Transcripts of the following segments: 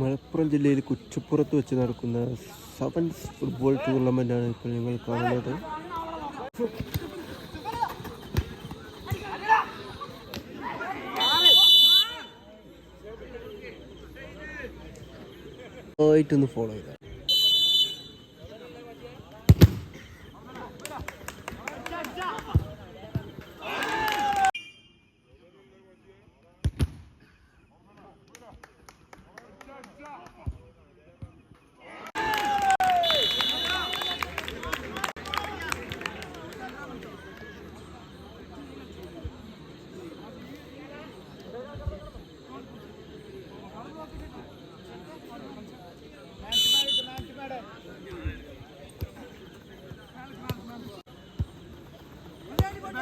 മലപ്പുറം ജില്ലയിൽ കുച്ചപ്പുറത്ത് വെച്ച് നടക്കുന്ന സെവൻസ് ഫുട്ബോൾ ടൂർണമെന്റാണ് ഇപ്പോൾ നിങ്ങൾ കാണുന്നത്. ആയിട്ടൊന്ന് ഫോളോ ചെയ്താൽ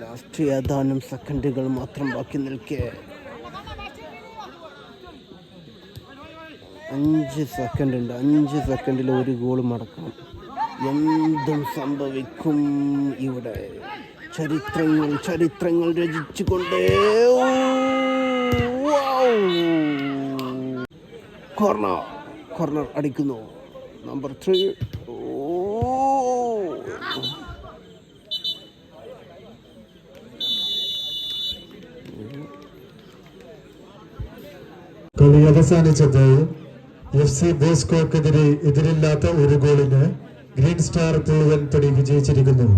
ലാസ്റ്റ് ഏതാനും സെക്കൻഡുകൾ മാത്രം ബാക്കി നിൽക്കേ. അഞ്ച് സെക്കൻഡ് ഉണ്ട്. അഞ്ച് സെക്കൻഡിൽ ഒരു ഗോൾ മടക്കണം. എന്തും സംഭവിക്കും ഇവിടെ. ചരിത്രങ്ങൾ ചരിത്രങ്ങൾ രചിച്ചുകൊണ്ടേ. കോർണർ കോർണർ അടിക്കുന്നു. നമ്പർ ത്രീ കളി അവസാനിച്ചത് എഫ് സി ബോസ്കോക്കെതിരെ എതിരില്ലാത്ത ഒരു ഗോളിന് ഗ്രീൻ സ്റ്റാർ പുളുവൻപടി വിജയിച്ചിരിക്കുന്നു.